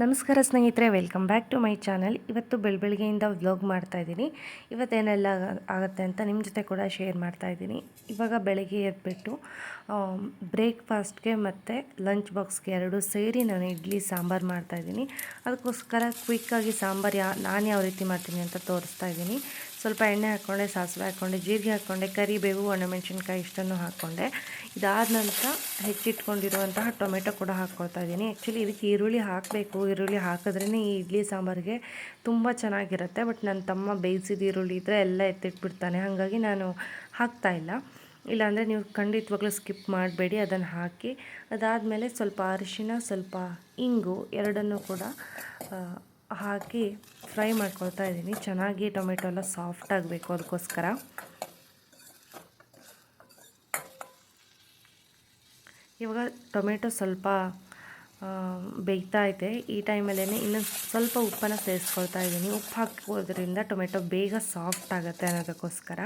ನಮಸ್ಕಾರ ಸ್ನೇಹಿತರೆ welcome back to my channel ಇವತ್ತು ಬೆಳಬೆಳಗ್ಗೆಯಿಂದ ವ್ಲಾಗ್ ಮಾಡ್ತಾ ಇದ್ದೀನಿ. ಇವತ್ತೇನೆಲ್ಲ ಆಗುತ್ತೆ ಅಂತ ನಿಮ್ಮ ಜೊತೆ ಕೂಡ ಶೇರ್ ಮಾಡ್ತಾ ಇದ್ದೀನಿ. ಇವಾಗ ಬೆಳಗ್ಗೆ ಎದ್ಬಿಟ್ಟು ಬ್ರೇಕ್ಫಾಸ್ಟ್ಗೆ ಮತ್ತು ಲಂಚ್ ಬಾಕ್ಸ್ಗೆ ಎರಡು ಸೇರಿ ನಾನು ಇಡ್ಲಿ, ಸಾಂಬಾರು ಮಾಡ್ತಾ ಇದ್ದೀನಿ. ಅದಕ್ಕೋಸ್ಕರ ಕ್ವಿಕ್ಕಾಗಿ ಸಾಂಬಾರು ಯಾ, ನಾನು ಯಾವ ರೀತಿ ಮಾಡ್ತೀನಿ ಅಂತ ತೋರಿಸ್ತಾ ಇದ್ದೀನಿ. ಸ್ವಲ್ಪ ಎಣ್ಣೆ ಹಾಕ್ಕೊಂಡೆ ಸಾಸಿವೆ ಹಾಕ್ಕೊಂಡೆ ಜೀರಿಗೆ ಹಾಕ್ಕೊಂಡೆ ಕರಿಬೇವು ಒಣಮೆಣಸಿನ್ಕಾಯಿ ಇಷ್ಟನ್ನು ಹಾಕ್ಕೊಂಡೆ ಇದಾದ ನಂತರ ಹೆಚ್ಚಿಟ್ಕೊಂಡಿರುವಂತಹ ಟೊಮೆಟೊ ಕೂಡ ಹಾಕ್ಕೊಳ್ತಾ ಇದ್ದೀನಿ. ಆ್ಯಕ್ಚುಲಿ ಇದಕ್ಕೆ ಈರುಳ್ಳಿ ಹಾಕಬೇಕು. ಈರುಳ್ಳಿ ಹಾಕಿದ್ರೇ ಈ ಇಡ್ಲಿ ಸಾಂಬಾರಿಗೆ ತುಂಬ ಚೆನ್ನಾಗಿರುತ್ತೆ. ಬಟ್ ನನ್ನ ತಮ್ಮ ಬೇಯಿಸಿದ ಈರುಳ್ಳಿ ಇದ್ದರೆ ಎಲ್ಲ ಎತ್ತಿಟ್ಬಿಡ್ತಾನೆ. ಹಾಗಾಗಿ ನಾನು ಹಾಕ್ತಾ ಇಲ್ಲ. ಇಲ್ಲಾಂದರೆ ನೀವು ಖಂಡಿತವಾಗ್ಲೂ ಸ್ಕಿಪ್ ಮಾಡಬೇಡಿ. ಅದನ್ನು ಹಾಕಿ ಅದಾದಮೇಲೆ ಸ್ವಲ್ಪ ಅರಿಶಿನ, ಸ್ವಲ್ಪ ಇಂಗು ಎರಡನ್ನೂ ಕೂಡ ಹಾಕಿ ಫ್ರೈ ಮಾಡ್ಕೊಳ್ತಾ ಇದ್ದೀನಿ. ಚೆನ್ನಾಗಿ ಟೊಮೆಟೊ ಎಲ್ಲ ಸಾಫ್ಟ್ ಆಗಬೇಕು ಅದಕ್ಕೋಸ್ಕರ. ಇವಾಗ ಟೊಮೆಟೊ ಸ್ವಲ್ಪ ಬೇಯ್ತಾ ಇದೆ. ಈ ಟೈಮಲ್ಲೇ ಇನ್ನೊಂದು ಸ್ವಲ್ಪ ಉಪ್ಪನ್ನು ಸೇರಿಸ್ಕೊಳ್ತಾ ಇದ್ದೀನಿ. ಉಪ್ಪು ಹಾಕೋದ್ರಿಂದ ಟೊಮೆಟೊ ಬೇಗ ಸಾಫ್ಟ್ ಆಗುತ್ತೆ ಅನ್ನೋದಕ್ಕೋಸ್ಕರ.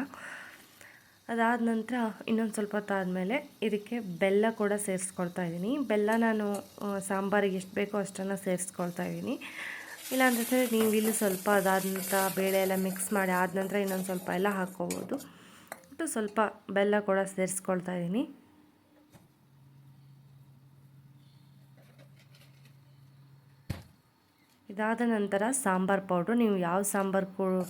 ಅದಾದ ನಂತರ ಇನ್ನೊಂದು ಸ್ವಲ್ಪ ಹೊತ್ತಾದಮೇಲೆ ಇದಕ್ಕೆ ಬೆಲ್ಲ ಕೂಡ ಸೇರಿಸ್ಕೊಳ್ತಾ ಇದ್ದೀನಿ. ಬೆಲ್ಲ ನಾನು ಸಾಂಬಾರಿಗೆ ಎಷ್ಟು ಬೇಕೋ ಅಷ್ಟನ್ನು ಸೇರಿಸ್ಕೊಳ್ತಾ ಇದ್ದೀನಿ. ಇಲ್ಲಾಂದ್ರೆ ನೀವು ಇಲ್ಲಿ ಸ್ವಲ್ಪ ಅದಾದ ನಂತರ ಬೇಳೆ ಎಲ್ಲ ಮಿಕ್ಸ್ ಮಾಡಿ ಆದ ನಂತರ ಇನ್ನೊಂದು ಸ್ವಲ್ಪ ಎಲ್ಲ ಹಾಕ್ಕೋಬೋದು. ಮತ್ತು ಸ್ವಲ್ಪ ಬೆಲ್ಲ ಕೂಡ ಸೇರಿಸ್ಕೊಳ್ತಾ ಇದ್ದೀನಿ. ಇದಾದ ನಂತರ ಸಾಂಬಾರ್ ಪೌಡ್ರು, ನೀವು ಯಾವ ಸಾಂಬಾರ್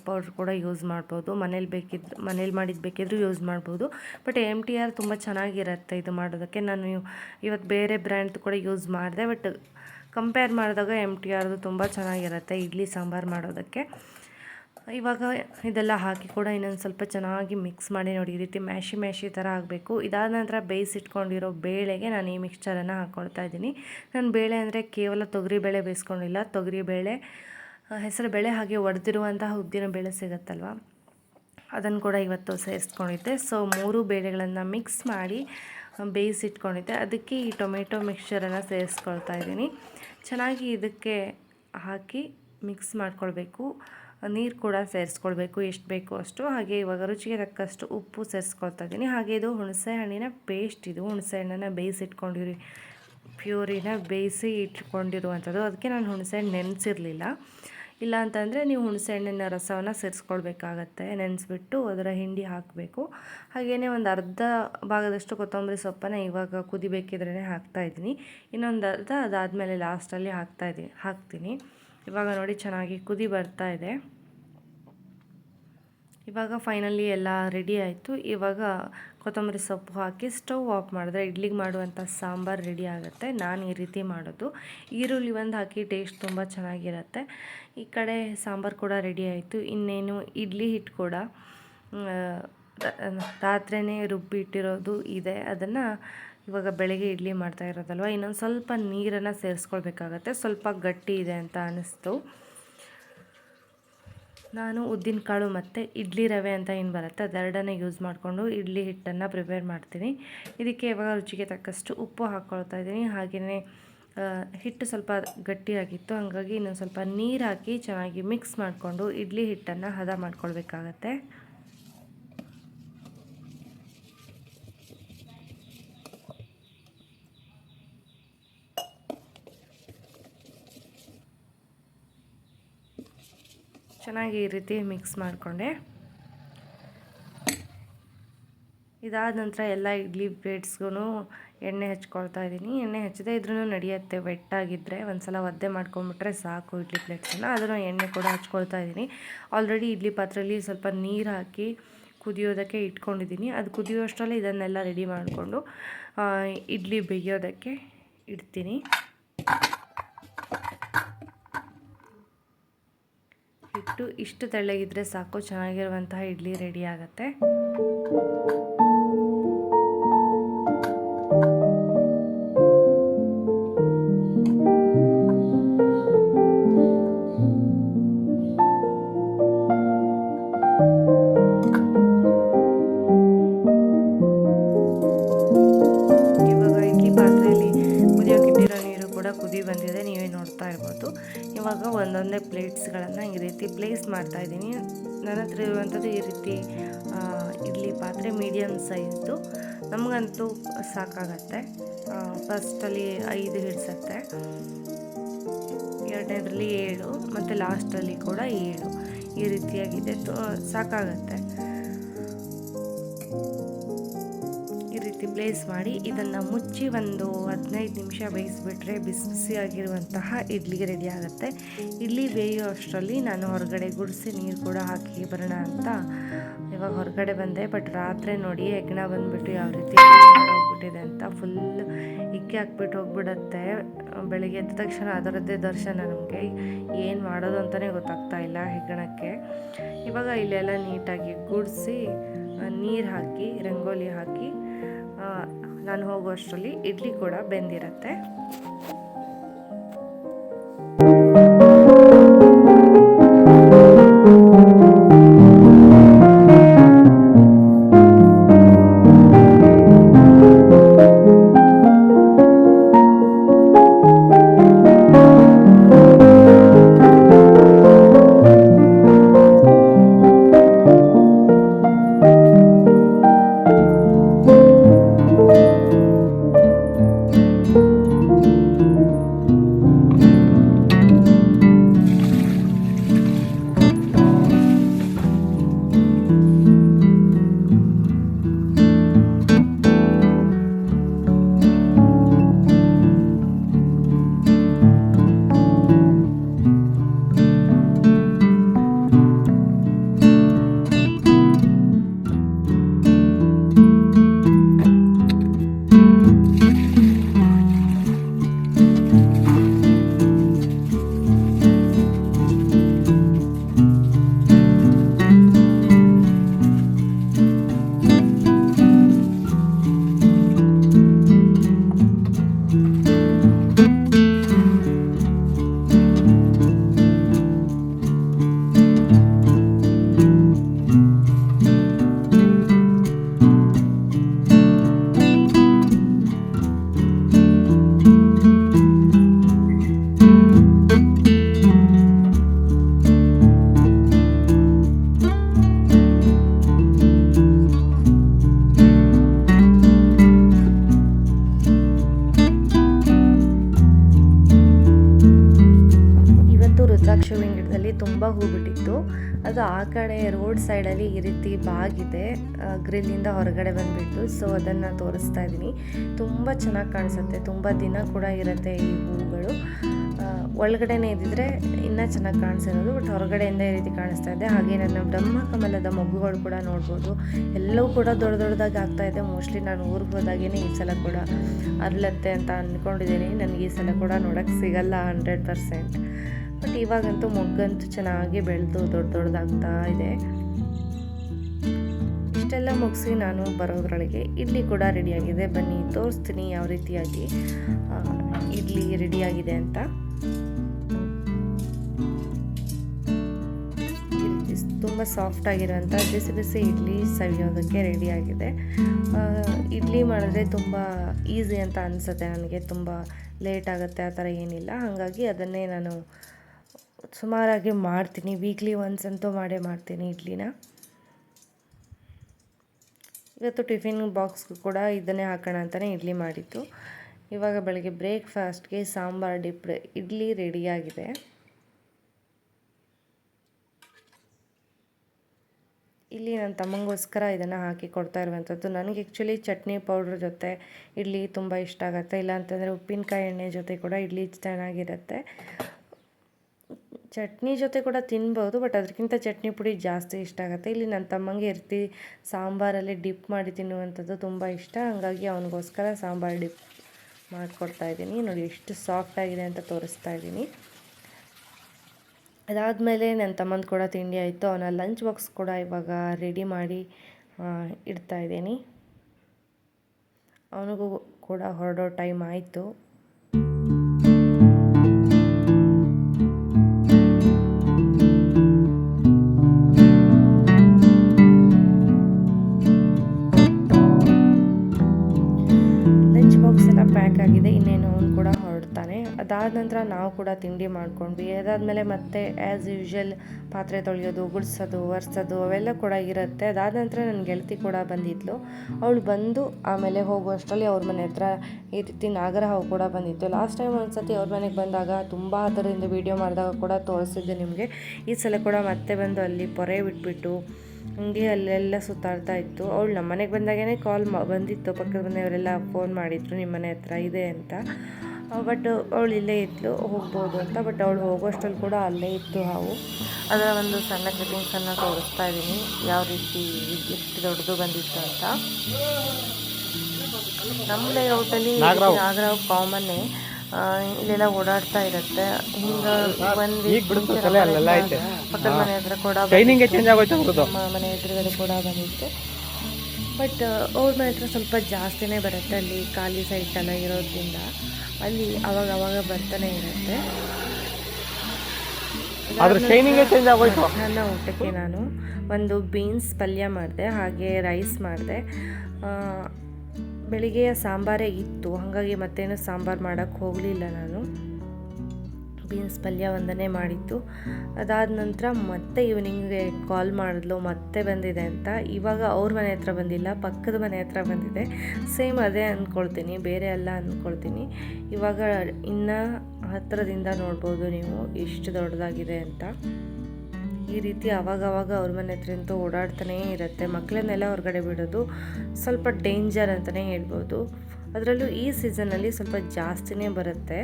ಪೌಡ್ರ್ ಕೂಡ ಯೂಸ್ ಮಾಡ್ಬೋದು. ಮನೇಲಿ ಬೇಕಿದ್ರು ಮನೇಲಿ ಮಾಡಿದ್ದು ಬೇಕಿದ್ರೂ ಯೂಸ್ ಮಾಡ್ಬೋದು. ಬಟ್ ಎಂ ಟಿ ಆರ್ ತುಂಬ ಚೆನ್ನಾಗಿರುತ್ತೆ ಇದು ಮಾಡೋದಕ್ಕೆ. ನಾನು ಇವತ್ತು ಬೇರೆ ಬ್ರ್ಯಾಂಡ್ ಕೂಡ ಯೂಸ್ ಮಾಡಿದೆ. ಬಟ್ ಕಂಪೇರ್ ಮಾಡಿದಾಗ ಎಂ ಟಿ ಆರ್ದು ತುಂಬ ಚೆನ್ನಾಗಿರುತ್ತೆ, ಇಡ್ಲಿ ಸಾಂಬಾರು ಮಾಡೋದಕ್ಕೆ. ಇವಾಗ ಇದೆಲ್ಲ ಹಾಕಿ ಕೂಡ ಇನ್ನೊಂದು ಸ್ವಲ್ಪ ಚೆನ್ನಾಗಿ ಮಿಕ್ಸ್ ಮಾಡಿ ನೋಡಿ, ಈ ರೀತಿ ಮ್ಯಾಶಿ ಮ್ಯಾಶಿ ಥರ ಆಗಬೇಕು. ಇದಾದ ನಂತರ ಬೇಯಿಸಿಟ್ಕೊಂಡಿರೋ ಬೇಳೆಗೆ ನಾನು ಈ ಮಿಕ್ಸ್ಚರನ್ನು ಹಾಕ್ಕೊಳ್ತಾ ಇದ್ದೀನಿ. ನಾನು ಬೇಳೆ ಅಂದರೆ ಕೇವಲ ತೊಗರಿ ಬೇಳೆ ಬೇಯಿಸ್ಕೊಂಡಿಲ್ಲ. ತೊಗರಿ ಬೇಳೆ ಹೆಸರು ಬೇಳೆ ಹಾಗೆ ಒಡೆದಿರುವಂತಹ ಉದ್ದಿನ ಬೇಳೆ ಸಿಗುತ್ತಲ್ವ? ಅದನ್ನು ಕೂಡ ಇವತ್ತು ಸೇರಿಸ್ಕೊಂಡಿದ್ದೆ. ಸೊ ಮೂರು ಬೇಳೆಗಳನ್ನು ಮಿಕ್ಸ್ ಮಾಡಿ ಬೇಯಿಸಿಟ್ಕೊಂಡಿದ್ದೆ ಅದಕ್ಕೆ ಈ ಟೊಮೆಟೊ ಮಿಕ್ಸ್ಚರನ್ನು ಸೇರಿಸ್ಕೊಳ್ತಾ ಇದ್ದೀನಿ. ಚೆನ್ನಾಗಿ ಇದಕ್ಕೆ ಹಾಕಿ ಮಿಕ್ಸ್ ಮಾಡ್ಕೊಳ್ಬೇಕು. ನೀರು ಕೂಡ ಸೇರಿಸ್ಕೊಳ್ಬೇಕು, ಎಷ್ಟು ಬೇಕೋ ಅಷ್ಟು. ಹಾಗೆ ಇವಾಗ ರುಚಿಗೆ ತಕ್ಕಷ್ಟು ಉಪ್ಪು ಸೇರಿಸ್ಕೊಳ್ತಾ ಇದ್ದೀನಿ. ಹಾಗೆ ಇದು ಹುಣಸೆ ಹಣ್ಣಿನ ಪೇಸ್ಟ್ ಇದು. ಹುಣಸೆ ಹಣ್ಣನ್ನು ಬೇಯಿಸಿಟ್ಕೊಂಡಿರಿ. ಪ್ಯೂರಿನ ಬೇಯಿಸಿ ಇಟ್ಕೊಂಡಿರುವಂಥದ್ದು. ಅದಕ್ಕೆ ನಾನು ಹುಣಸೆ ಹಣ್ಣು ನೆನೆಸಿರಲಿಲ್ಲ. ಇಲ್ಲ ಅಂತಂದರೆ ನೀವು ಹುಣಸೆ ಹಣ್ಣಿನ ರಸವನ್ನು ಸೇರಿಸ್ಕೊಳ್ಬೇಕಾಗತ್ತೆ. ನೆನೆಸ್ಬಿಟ್ಟು ಅದರ ಹಿಂಡಿ ಹಾಕಬೇಕು. ಹಾಗೆಯೇ ಒಂದು ಅರ್ಧ ಭಾಗದಷ್ಟು ಕೊತ್ತಂಬರಿ ಸೊಪ್ಪನ್ನು ಇವಾಗ ಕುದಿಬೇಕಿದ್ರೇ ಹಾಕ್ತಾಯಿದ್ದೀನಿ ಇನ್ನೊಂದು ಅರ್ಧ ಅದಾದಮೇಲೆ ಲಾಸ್ಟಲ್ಲಿ ಹಾಕ್ತಾಯಿದ್ದೀನಿ ಹಾಕ್ತೀನಿ. ಇವಾಗ ನೋಡಿ ಚೆನ್ನಾಗಿ ಕುದಿ ಬರ್ತಾ ಇದೆ. ಇವಾಗ ಫೈನಲಿ ಎಲ್ಲ ರೆಡಿ ಆಯಿತು. ಇವಾಗ ಕೊತ್ತಂಬರಿ ಸೊಪ್ಪು ಹಾಕಿ ಸ್ಟವ್ ಆಫ್ ಮಾಡಿದ್ರೆ ಇಡ್ಲಿಗೆ ಮಾಡುವಂಥ ಸಾಂಬಾರು ರೆಡಿ ಆಗುತ್ತೆ. ನಾನು ಈ ರೀತಿ ಮಾಡೋದು. ಈರುಳ್ಳಿ ಒಂದು ಹಾಕಿ ಟೇಸ್ಟ್ ತುಂಬ ಚೆನ್ನಾಗಿರುತ್ತೆ. ಈ ಕಡೆ ಸಾಂಬಾರು ಕೂಡ ರೆಡಿ ಆಯಿತು. ಇನ್ನೇನು ಇಡ್ಲಿ ಹಿಟ್ಟು ಕೂಡ ರಾತ್ರಿಯೇ ರುಬ್ಬಿ ಇಟ್ಟಿರೋದು ಇದೆ. ಅದನ್ನು ಇವಾಗ ಬೆಳಗ್ಗೆ ಇಡ್ಲಿ ಮಾಡ್ತಾ ಇರೋದಲ್ವ? ಇನ್ನೊಂದು ಸ್ವಲ್ಪ ನೀರನ್ನು ಸೇರಿಸ್ಕೊಳ್ಬೇಕಾಗತ್ತೆ. ಸ್ವಲ್ಪ ಗಟ್ಟಿ ಇದೆ ಅಂತ ಅನ್ನಿಸ್ತು ನಾನು ಉದ್ದಿನಕಾಳು ಮತ್ತು ಇಡ್ಲಿ ರವೆ ಅಂತ ಏನು ಬರುತ್ತೆ ಅದೆರಡನ್ನ ಯೂಸ್ ಮಾಡಿಕೊಂಡು ಇಡ್ಲಿ ಹಿಟ್ಟನ್ನು ಪ್ರಿಪೇರ್ ಮಾಡ್ತೀನಿ. ಇದಕ್ಕೆ ಇವಾಗ ರುಚಿಗೆ ತಕ್ಕಷ್ಟು ಉಪ್ಪು ಹಾಕ್ಕೊಳ್ತಾ ಇದ್ದೀನಿ. ಹಾಗೆಯೇ ಹಿಟ್ಟು ಸ್ವಲ್ಪ ಗಟ್ಟಿಯಾಗಿತ್ತು. ಹಾಗಾಗಿ ಇನ್ನೊಂದು ಸ್ವಲ್ಪ ನೀರು ಹಾಕಿ ಚೆನ್ನಾಗಿ ಮಿಕ್ಸ್ ಮಾಡಿಕೊಂಡು ಇಡ್ಲಿ ಹಿಟ್ಟನ್ನು ಹದ ಮಾಡ್ಕೊಳ್ಬೇಕಾಗತ್ತೆ. ಚೆನ್ನಾಗಿ ಈ ರೀತಿ ಮಿಕ್ಸ್ ಮಾಡಿಕೊಂಡೆ. ಇದಾದ ನಂತರ ಎಲ್ಲ ಇಡ್ಲಿ ಪ್ಲೇಟ್ಸ್ಗೂ ಎಣ್ಣೆ ಹಚ್ಕೊಳ್ತಾ ಇದ್ದೀನಿ. ಎಣ್ಣೆ ಹಚ್ಚದೆ ಇದ್ರೂ ನಡೆಯುತ್ತೆ. ವೆಟ್ಟಾಗಿದ್ದರೆ ಒಂದು ಸಲ ಒದ್ದೆ ಮಾಡ್ಕೊಂಬಿಟ್ರೆ ಸಾಕು ಇಡ್ಲಿ ಪ್ಲೇಟ್ಸನ್ನು. ಅದನ್ನು ಎಣ್ಣೆ ಕೂಡ ಹಚ್ಕೊಳ್ತಾ ಇದ್ದೀನಿ. ಆಲ್ರೆಡಿ ಇಡ್ಲಿ ಪಾತ್ರೆಯಲ್ಲಿ ಸ್ವಲ್ಪ ನೀರು ಹಾಕಿ ಕುದಿಯೋದಕ್ಕೆ ಇಟ್ಕೊಂಡಿದ್ದೀನಿ. ಅದು ಕುದಿಯೋಷ್ಟರಲ್ಲಿ ಇದನ್ನೆಲ್ಲ ರೆಡಿ ಮಾಡಿಕೊಂಡು ಇಡ್ಲಿ ಬೇಯೋದಕ್ಕೆ ಇಡ್ತೀನಿ. ಹಿಟ್ಟು ಇಷ್ಟು ತೆಳ್ಳಗಿದ್ರೆ ಸಾಕು ಚೆನ್ನಾಗಿರುವಂತಹ ಇಡ್ಲಿ ರೆಡಿ ಆಗುತ್ತೆ. ಮಾಡ್ತಾ ಇದ್ದೀನಿ. ನನ್ನ ಹತ್ರ ಇರುವಂಥದ್ದು ಈ ರೀತಿ ಇಡ್ಲಿ ಪಾತ್ರೆ ಮೀಡಿಯಮ್ ಸೈಜ್ದು ನಮಗಂತೂ ಸಾಕಾಗತ್ತೆ. ಫಸ್ಟಲ್ಲಿ ಐದು ಹಿಡಿಸತ್ತೆ. ಎರಡನೇದ್ರಲ್ಲಿ ಏಳು, ಮತ್ತು ಲಾಸ್ಟಲ್ಲಿ ಕೂಡ ಏಳು. ಈ ರೀತಿಯಾಗಿದೆ. ಸಾಕಾಗತ್ತೆ. ಈ ರೀತಿ ಪ್ಲೇಸ್ ಮಾಡಿ ಇದನ್ನು ಮುಚ್ಚಿ ಒಂದು ಹದಿನೈದು ನಿಮಿಷ ಬೇಯಿಸಿಬಿಟ್ರೆ ಬಿಸಿ ಬಿಸಿಯಾಗಿರುವಂತಹ ಇಡ್ಲಿ ರೆಡಿ ಆಗುತ್ತೆ. ಇಡ್ಲಿ ಬೇಯೋ ಅಷ್ಟರಲ್ಲಿ ನಾನು ಹೊರಗಡೆ ಗುಡಿಸಿ ನೀರು ಕೂಡ ಹಾಕಿ ಬರೋಣ ಅಂತ ಇವಾಗ ಹೊರಗಡೆ ಬಂದೆ ಬಟ್ ರಾತ್ರಿ ನೋಡಿ ಹೆಗ್ಣ ಬಂದುಬಿಟ್ಟು ಯಾವ ರೀತಿ ಹೋಗ್ಬಿಟ್ಟಿದೆ ಅಂತ ಫುಲ್ ಇಕ್ಕಿ ಹಾಕ್ಬಿಟ್ಟು ಹೋಗ್ಬಿಡತ್ತೆ. ಬೆಳಿಗ್ಗೆ ಎದ್ದ ತಕ್ಷಣ ಅದರದ್ದೇ ದರ್ಶನ ನಮಗೆ. ಏನು ಮಾಡೋದು ಅಂತಲೇ ಗೊತ್ತಾಗ್ತಾ ಇಲ್ಲ ಹೆಗ್ಗಣಕ್ಕೆ ಇವಾಗ ಇಲ್ಲೆಲ್ಲ ನೀಟಾಗಿ ಗುಡಿಸಿ, ನೀರು ಹಾಕಿ, ರಂಗೋಲಿ ಹಾಕಿ ನಾನು ಹೋಗುವಷ್ಟರಲ್ಲಿ ಇಡ್ಲಿ ಕೂಡ ಬೆಂದಿರತ್ತೆ. ಈ ರೀತಿ ಬಾಗಿದೆ ಗ್ರಿಲ್ಲಿಂದ ಹೊರಗಡೆ ಬಂದುಬಿಟ್ಟು, ಸೊ ಅದನ್ನು ತೋರಿಸ್ತಾ ಇದ್ದೀನಿ ತುಂಬ ಚೆನ್ನಾಗಿ ಕಾಣಿಸುತ್ತೆ, ತುಂಬ ದಿನ ಕೂಡ ಇರುತ್ತೆ ಈ ಹೂಗಳು ಒಳಗಡೆನೇ ಇದ್ದಿದ್ರೆ ಇನ್ನೂ ಚೆನ್ನಾಗಿ ಕಾಣಿಸಿರೋದು, ಬಟ್ ಹೊರಗಡೆಯಿಂದ ಈ ರೀತಿ ಕಾಣಿಸ್ತಾ ಇದೆ. ಹಾಗೆ ನನ್ನ ಬ್ರಹ್ಮ ಕಮಲದ ಮೊಗ್ಗುಗಳು ಕೂಡ ನೋಡ್ಬೋದು. ಎಲ್ಲವೂ ಕೂಡ ದೊಡ್ಡ ದೊಡ್ಡದಾಗಿ ಆಗ್ತಾ ಇದೆ. ಮೋಸ್ಟ್ಲಿ ನಾನು ಊರಿಗೆ ಹೋದಾಗೇ ಈ ಸಲ ಕೂಡ ಅರಳತ್ತೆ ಅಂತ ಅಂದ್ಕೊಂಡಿದ್ದೀನಿ ನನಗೆ ಈ ಸಲ ಕೂಡ ನೋಡೋಕ್ಕೆ ಸಿಗಲ್ಲ ಹಂಡ್ರೆಡ್ ಪರ್ಸೆಂಟ್. ಬಟ್ ಇವಾಗಂತೂ ಮೊಗ್ಗಂತೂ ಚೆನ್ನಾಗಿ ಬೆಳೆದು ದೊಡ್ಡ ದೊಡ್ಡದಾಗ್ತಾ ಇದೆ. ಇಷ್ಟೆಲ್ಲ ಮುಗಿಸಿ ನಾನು ಬರೋದ್ರೊಳಗೆ ಇಡ್ಲಿ ಕೂಡ ರೆಡಿಯಾಗಿದೆ. ಬನ್ನಿ, ತೋರಿಸ್ತೀನಿ ಯಾವ ರೀತಿಯಾಗಿ ಇಡ್ಲಿ ರೆಡಿಯಾಗಿದೆ ಅಂತ. ತುಂಬ ಸಾಫ್ಟ್ ಆಗಿರೋಂಥ ಬಿಸಿ ಬಿಸಿ ಇಡ್ಲಿ ಸವಿಯೋದಕ್ಕೆ ರೆಡಿಯಾಗಿದೆ. ಇಡ್ಲಿ ಮಾಡಿದ್ರೆ ತುಂಬ ಈಸಿ ಅಂತ ಅನಿಸುತ್ತೆ ನನಗೆ, ತುಂಬ ಲೇಟ್ ಆಗುತ್ತೆ ಆ ಥರ ಏನಿಲ್ಲ. ಹಾಗಾಗಿ ಅದನ್ನೇ ನಾನು ಸುಮಾರಾಗಿ ಮಾಡ್ತೀನಿ. ವೀಕ್ಲಿ ಒನ್ಸ್ ಅಂತೂ ಮಾಡೇ ಮಾಡ್ತೀನಿ ಇಡ್ಲಿನ. ಇವತ್ತು ಟಿಫಿನ್ ಬಾಕ್ಸ್ಗೂ ಕೂಡ ಇದನ್ನೇ ಹಾಕೋಣ ಅಂತಲೇ ಇಡ್ಲಿ ಮಾಡಿತ್ತು ಇವಾಗ ಬೆಳಗ್ಗೆ ಬ್ರೇಕ್ಫಾಸ್ಟ್ಗೆ ಸಾಂಬಾರ್ ಡಿಪ್ ಇಡ್ಲಿ ರೆಡಿಯಾಗಿದೆ. ಇಲ್ಲಿ ನನ್ನ ತಮ್ಮಂಗೋಸ್ಕರ ಇದನ್ನು ಹಾಕಿ ಕೊಡ್ತಾ ಇರುವಂಥದ್ದು. ನನಗೆ ಆ್ಯಕ್ಚುಲಿ ಚಟ್ನಿ ಪೌಡ್ರ್ ಜೊತೆ ಇಡ್ಲಿ ತುಂಬ ಇಷ್ಟ ಆಗುತ್ತೆ. ಇಲ್ಲ ಅಂತಂದರೆ ಉಪ್ಪಿನಕಾಯಿ ಎಣ್ಣೆ ಜೊತೆ ಕೂಡ ಇಡ್ಲಿ ಚೆನ್ನಾಗಿರುತ್ತೆ. ಚಟ್ನಿ ಜೊತೆ ಕೂಡ ತಿನ್ಬೋದು ಬಟ್ ಅದಕ್ಕಿಂತ ಚಟ್ನಿ ಪುಡಿ ಜಾಸ್ತಿ ಇಷ್ಟ ಆಗುತ್ತೆ. ಇಲ್ಲಿ ನನ್ನ ತಮ್ಮಂಗೆ ಇರ್ತಿ, ಸಾಂಬಾರಲ್ಲಿ ಡಿಪ್ ಮಾಡಿ ತಿನ್ನುವಂಥದ್ದು ತುಂಬ ಇಷ್ಟ. ಹಾಗಾಗಿ ಅವನಿಗೋಸ್ಕರ ಸಾಂಬಾರು ಡಿಪ್ ಮಾಡಿಕೊಡ್ತಾ ಇದ್ದೀನಿ. ನೋಡಿ, ಎಷ್ಟು ಸಾಫ್ಟ್ ಆಗಿದೆ ಅಂತ ತೋರಿಸ್ತಾ ಇದ್ದೀನಿ. ಅದಾದಮೇಲೆ ನನ್ನ ತಮ್ಮಂದು ಕೂಡ ತಿಂಡಿ ಆಯಿತು. ಅವನ ಲಂಚ್ ಬಾಕ್ಸ್ ಕೂಡ ಇವಾಗ ರೆಡಿ ಮಾಡಿ ಇಡ್ತಾ ಇದ್ದೀನಿ. ಅವನಿಗೂ ಕೂಡ ಹೊರಡೋ ಟೈಮ್ ಆಯಿತು. ಅದಾದ ನಂತರ ನಾವು ಕೂಡ ತಿಂಡಿ ಮಾಡ್ಕೊಂಡ್ವಿ. ಅದಾದಮೇಲೆ ಮತ್ತೆ ಆ್ಯಸ್ ಯೂಶ್ವಲ್ ಪಾತ್ರೆ ತೊಳೆಯೋದು, ಗುಡಿಸೋದು, ಒರೆಸೋದು ಅವೆಲ್ಲ ಕೂಡ ಇರುತ್ತೆ. ಅದಾದ ನಂತರ ನನ್ನ ಗೆಳತಿ ಕೂಡ ಬಂದಿದ್ಲು. ಅವಳು ಬಂದು ಆಮೇಲೆ ಹೋಗುವಷ್ಟರಲ್ಲಿ ಅವ್ರ ಮನೆ ಹತ್ರ ಈ ರೀತಿ ನಾಗರಹಾವು ಕೂಡ ಬಂದಿತ್ತು. ಲಾಸ್ಟ್ ಟೈಮ್ ಒಂದ್ಸತಿ ಅವ್ರ ಮನೆಗೆ ಬಂದಾಗ ತುಂಬ ಅದರಿಂದ ವೀಡಿಯೋ ಮಾಡಿದಾಗ ಕೂಡ ತೋರಿಸಿದ್ದೆ ನಿಮಗೆ. ಈ ಸಲ ಕೂಡ ಮತ್ತೆ ಬಂದು ಅಲ್ಲಿ ಪೊರೆ ಬಿಟ್ಬಿಟ್ಟು ಹಂಗೆ ಅಲ್ಲೆಲ್ಲ ಸುತ್ತಾಡ್ತಾ ಇತ್ತು. ಅವಳು ನಮ್ಮ ಮನೆಗೆ ಬಂದಾಗೇ ಕಾಲ್ ಬಂದಿತ್ತು. ಪಕ್ಕದ ಮನೆಯವರೆಲ್ಲ ಫೋನ್ ಮಾಡಿದ್ರು ನಿಮ್ಮ ಮನೆ ಹತ್ರ ಇದೆ ಅಂತ. ಬಟ್ ಅವಳು ಇಲ್ಲೇ ಇದ್ಲು ಹೋಗ್ಬೋದು ಅಂತ ಬಟ್ ಅವಳು ಹೋಗೋಷ್ಟರಲ್ಲಿ ಕೂಡ ಅಲ್ಲೇ ಇತ್ತು ಹಾವು. ಅದರ ಒಂದು ಸಣ್ಣ ಕ್ಲಿಪ್ಪಿಂಗ್ಸನ್ನು ತೋರಿಸ್ತಾ ಇದ್ದೀನಿ ಯಾವ ರೀತಿ ಎಷ್ಟು ದೊಡ್ಡದು ಬಂದಿತ್ತು ಅಂತ. ನಮ್ಮ ಲೇಔಟಲ್ಲಿ ನಾಗರಾವ್. ಕಾಮನ್ನೇ ಇಲ್ಲೆಲ್ಲ ಓಡಾಡ್ತಾ ಇರುತ್ತೆ. ಹಿಂಗ ಒಂದು ಪಕ್ಕದ ಮನೆ ಹತ್ರ ಕೂಡ ಮನೆ ಎದುರುಗಡೆ ಕೂಡ ಬಂದಿತ್ತು. ಬಟ್ ಅವ್ರ ಮನೆ ಹತ್ರ ಸ್ವಲ್ಪ ಜಾಸ್ತಿನೇ ಬರುತ್ತೆ ಅಲ್ಲಿ ಖಾಲಿ ಸೈಟ್ ಎಲ್ಲ ಇರೋದ್ರಿಂದ. ಅಲ್ಲಿ ಅವಾಗ ಅವಾಗ ಬರ್ತಾನೆ ಇರುತ್ತೆ. ನನ್ನ ಊಟಕ್ಕೆ ನಾನು ಒಂದು ಬೀನ್ಸ್ ಪಲ್ಯ ಮಾಡಿದೆ ಹಾಗೆ ರೈಸ್ ಮಾಡಿದೆ. ಬೆಳಿಗ್ಗೆಯ ಸಾಂಬಾರೇ ಇತ್ತು. ಹಾಗಾಗಿ ಮತ್ತೇನು ಸಾಂಬಾರು ಮಾಡೋಕ್ಕೆ ಹೋಗಲಿಲ್ಲ ನಾನು. ಬೀನ್ಸ್ ಪಲ್ಯ ಒಂದನೇ ಮಾಡಿತ್ತು ಅದಾದ ನಂತರ ಮತ್ತೆ ಈವ್ನಿಂಗ್ಗೆ ಕಾಲ್ ಮಾಡಿದ್ಲು, ಮತ್ತೆ ಬಂದಿದೆ ಅಂತ. ಇವಾಗ ಅವ್ರ ಮನೆ ಹತ್ರ ಬಂದಿಲ್ಲ, ಪಕ್ಕದ ಮನೆ ಹತ್ರ ಬಂದಿದೆ. ಸೇಮ್ ಅದೇ ಅಂದ್ಕೊಳ್ತೀನಿ ಬೇರೆ ಎಲ್ಲ ಅಂದ್ಕೊಳ್ತೀನಿ ಇವಾಗ ಇನ್ನು ಹತ್ತಿರದಿಂದ ನೋಡ್ಬೋದು ನೀವು ಎಷ್ಟು ದೊಡ್ಡದಾಗಿದೆ ಅಂತ. ಈ ರೀತಿ ಅವಾಗವಾಗ ಅವ್ರ ಮನೆ ಹತ್ರ ಅಂತೂ ಓಡಾಡ್ತಾನೇ ಇರುತ್ತೆ. ಮಕ್ಕಳನ್ನೆಲ್ಲ ಹೊರಗಡೆ ಬಿಡೋದು ಸ್ವಲ್ಪ ಡೇಂಜರ್ ಅಂತಲೇ ಹೇಳ್ಬೋದು. ಅದರಲ್ಲೂ ಈ ಸೀಸನಲ್ಲಿ ಸ್ವಲ್ಪ ಜಾಸ್ತಿನೇ ಬರುತ್ತೆ.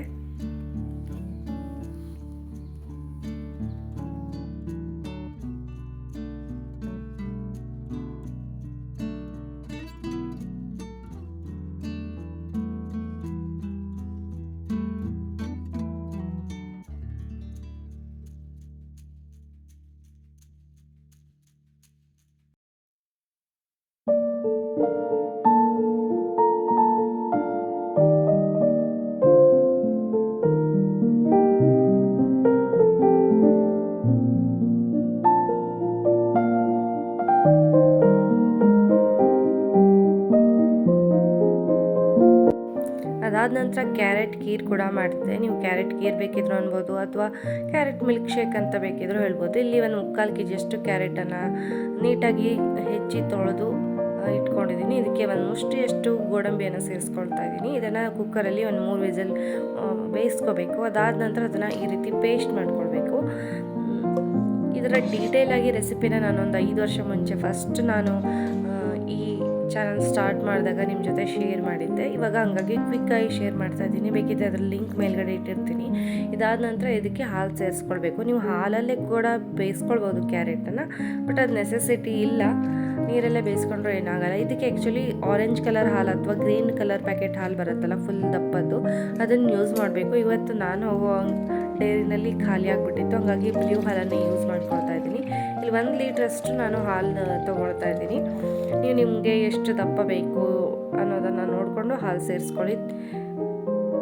ಅದಾದ ನಂತರ ಕ್ಯಾರೆಟ್ ಕೀರ್ ಕೂಡ ಮಾಡಿದೆ ನೀವು ಕ್ಯಾರೆಟ್ ಕೀರ್ ಬೇಕಿದ್ರು ಅನ್ಬೋದು ಅಥವಾ ಕ್ಯಾರೆಟ್ ಮಿಲ್ಕ್ ಶೇಕ್ ಅಂತ ಬೇಕಿದ್ರು ಹೇಳ್ಬೋದು. ಇಲ್ಲಿ ಒಂದು ಮುಕ್ಕಾಲು ಕೆ ಜಿಯಷ್ಟು ಕ್ಯಾರೆಟನ್ನು ನೀಟಾಗಿ ಹೆಚ್ಚಿ ತೊಳೆದು ಇಟ್ಕೊಂಡಿದ್ದೀನಿ ಇದಕ್ಕೆ ಒಂದು ಮುಷ್ಟಿಯಷ್ಟು ಗೋಡಂಬಿಯನ್ನು ಸೇರಿಸ್ಕೊಳ್ತಾ ಇದ್ದೀನಿ. ಇದನ್ನು ಕುಕ್ಕರಲ್ಲಿ ಒಂದು ಮೂರು ವಿಸಲ್ ಬೇಯಿಸ್ಕೋಬೇಕು. ಅದಾದ ನಂತರ ಅದನ್ನು ಈ ರೀತಿ ಪೇಸ್ಟ್ ಮಾಡಿಕೊಳ್ಬೇಕು. ಇದರ ಡೀಟೇಲ್ ಆಗಿ ರೆಸಿಪಿನ ನಾನೊಂದು ಐದು ವರ್ಷ ಮುಂಚೆ ಫಸ್ಟ್ ನಾನು ಈ ಚಾನಲ್ ಸ್ಟಾರ್ಟ್ ಮಾಡಿದಾಗ ನಿಮ್ಮ ಜೊತೆ ಶೇರ್ ಮಾಡಿದ್ದೆ. ಇವಾಗ ಹಂಗಾಗಿ ಕ್ವಿಕ್ಕಾಗಿ ಶೇರ್ ಮಾಡ್ತಾ ಇದ್ದೀನಿ. ಬೇಕಿದ್ರೆ ಅದ್ರ ಲಿಂಕ್ ಮೇಲ್ಗಡೆ ಇಟ್ಟಿರ್ತೀನಿ. ಇದಾದ ನಂತರ ಇದಕ್ಕೆ ಹಾಲು ಸೇರಿಸ್ಕೊಳ್ಬೇಕು. ನೀವು ಹಾಲಲ್ಲೇ ಕೂಡ ಬೇಯಿಸ್ಕೊಳ್ಬೋದು ಕ್ಯಾರೆಟನ್ನು, ಬಟ್ ಅದು ನೆಸೆಸಿಟಿ ಇಲ್ಲ. ನೀರಲ್ಲೇ ಬೇಯಿಸ್ಕೊಂಡ್ರೆ ಏನಾಗಲ್ಲ. ಇದಕ್ಕೆ ಆ್ಯಕ್ಚುಲಿ ಆರೆಂಜ್ ಕಲರ್ ಹಾಲು ಅಥವಾ ಗ್ರೀನ್ ಕಲರ್ ಪ್ಯಾಕೆಟ್ ಹಾಲು ಬರುತ್ತಲ್ಲ ಫುಲ್ ದಪ್ಪದ್ದು, ಅದನ್ನು ಯೂಸ್ ಮಾಡಬೇಕು. ಇವತ್ತು ನಾನು ಹೋಗೋ ಡೈರಿನಲ್ಲಿ ಖಾಲಿ ಆಗಿಬಿಟ್ಟಿತ್ತು. ಹಾಗಾಗಿ ಬ್ಲೂ ಹಾಲನ್ನು ಯೂಸ್ ಮಾಡ್ಕೊಳ್ತಾ ಇದ್ದೀನಿ. ಇಲ್ಲಿ ಒಂದು ಲೀಟ್ರಷ್ಟು ನಾನು ಹಾಲು ತೊಗೊಳ್ತಾ ಇದ್ದೀನಿ. ನೀವು ನಿಮಗೆ ಎಷ್ಟು ದಪ್ಪ ಬೇಕು ಅನ್ನೋದನ್ನು ನೋಡಿಕೊಂಡು ಹಾಲು ಸೇರಿಸ್ಕೊಳ್ಳಿ.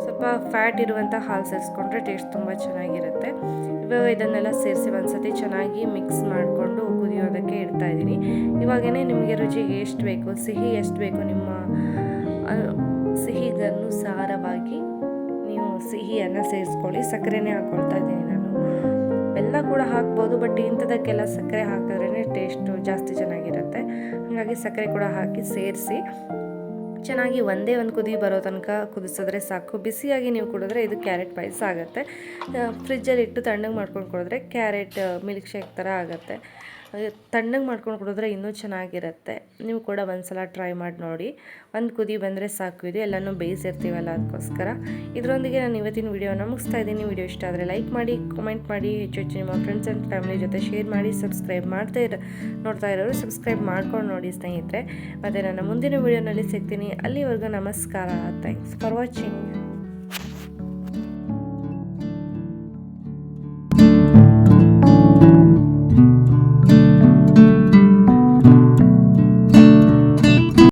ಸ್ವಲ್ಪ ಫ್ಯಾಟ್ ಇರುವಂಥ ಹಾಲು ಸೇರಿಸ್ಕೊಂಡ್ರೆ ಟೇಸ್ಟ್ ತುಂಬ ಚೆನ್ನಾಗಿರುತ್ತೆ. ಇವಾಗ ಇದನ್ನೆಲ್ಲ ಸೇರಿಸಿ ಒಂದ್ಸತಿ ಚೆನ್ನಾಗಿ ಮಿಕ್ಸ್ ಮಾಡಿಕೊಂಡು ಇಡ್ತಾ ಇದ್ದೀನಿ. ಇವಾಗೇ ನಿಮಗೆ ರುಚಿಗೆ ಎಷ್ಟು ಬೇಕು, ಸಿಹಿ ಎಷ್ಟು ಬೇಕು ನಿಮ್ಮ ಸಿಹಿದನ್ನು ಸಾರವಾಗಿ ನೀವು ಸಿಹಿಯನ್ನು ಸೇರಿಸ್ಕೊಳ್ಳಿ. ಸಕ್ಕರೆನೇ ಹಾಕ್ಕೊಳ್ತಾ ಇದ್ದೀನಿ ನಾನು. ಬೆಲ್ಲ ಕೂಡ ಹಾಕ್ಬೋದು, ಬಟ್ ಇಂಥದಕ್ಕೆಲ್ಲ ಸಕ್ಕರೆ ಹಾಕಿದ್ರೇ ಟೇಸ್ಟು ಜಾಸ್ತಿ ಚೆನ್ನಾಗಿರುತ್ತೆ. ಹಾಗಾಗಿ ಸಕ್ಕರೆ ಕೂಡ ಹಾಕಿ ಸೇರಿಸಿ. ಚೆನ್ನಾಗಿ ಒಂದೇ ಒಂದು ಕುದಿ ಬರೋ ತನಕ ಕುದಿಸಿದ್ರೆ ಸಾಕು. ಬಿಸಿಯಾಗಿ ನೀವು ಕುಡಿದ್ರೆ ಇದು ಕ್ಯಾರೆಟ್ ಪಾಯಸ ಆಗುತ್ತೆ. ಫ್ರಿಜ್ಜಲ್ಲಿ ಇಟ್ಟು ತಣ್ಣಗೆ ಮಾಡ್ಕೊಂಡು ಕುಡಿದ್ರೆ ಕ್ಯಾರೆಟ್ ಮಿಲ್ಕ್ ಶೇಕ್ ಥರ ಆಗುತ್ತೆ. ತಣ್ಣಗೆ ಮಾಡ್ಕೊಂಡು ಕುಡಿದ್ರೆ ಇನ್ನೂ ಚೆನ್ನಾಗಿರುತ್ತೆ. ನೀವು ಕೂಡ ಒಂದ್ಸಲ ಟ್ರೈ ಮಾಡಿ ನೋಡಿ. ಒಂದು ಕುದಿ ಬಂದರೆ ಸಾಕು. ಇದು ಎಲ್ಲನೂ ಬೇಯಿಸಿರ್ತೀವಲ್ಲ ಅದಕ್ಕೋಸ್ಕರ. ಇದರೊಂದಿಗೆ ನಾನು ಇವತ್ತಿನ ವಿಡಿಯೋನ ಮುಗಿಸ್ತಾ ಇದ್ದೀನಿ. ವಿಡಿಯೋ ಇಷ್ಟ ಆದರೆ ಲೈಕ್ ಮಾಡಿ ಕಮೆಂಟ್ ಮಾಡಿ, ಹೆಚ್ಚು ಹೆಚ್ಚು ನಿಮ್ಮ ಫ್ರೆಂಡ್ಸ್ ಆ್ಯಂಡ್ ಫ್ಯಾಮಿಲಿ ಜೊತೆ ಶೇರ್ ಮಾಡಿ ಸಬ್ಸ್ಕ್ರೈಬ್ ಮಾಡ್ತಾ ಇರ, ನೋಡ್ತಾ ಇರೋರು ಸಬ್ಸ್ಕ್ರೈಬ್ ಮಾಡ್ಕೊಂಡು ನೋಡಿ ಸ್ನೇಹಿತರೆ. ಮತ್ತು ನನ್ನ ಮುಂದಿನ ವಿಡಿಯೋನಲ್ಲಿ ಸಿಗ್ತೀನಿ. ಅಲ್ಲಿವರೆಗೂ ನಮಸ್ಕಾರ. Thanks for watching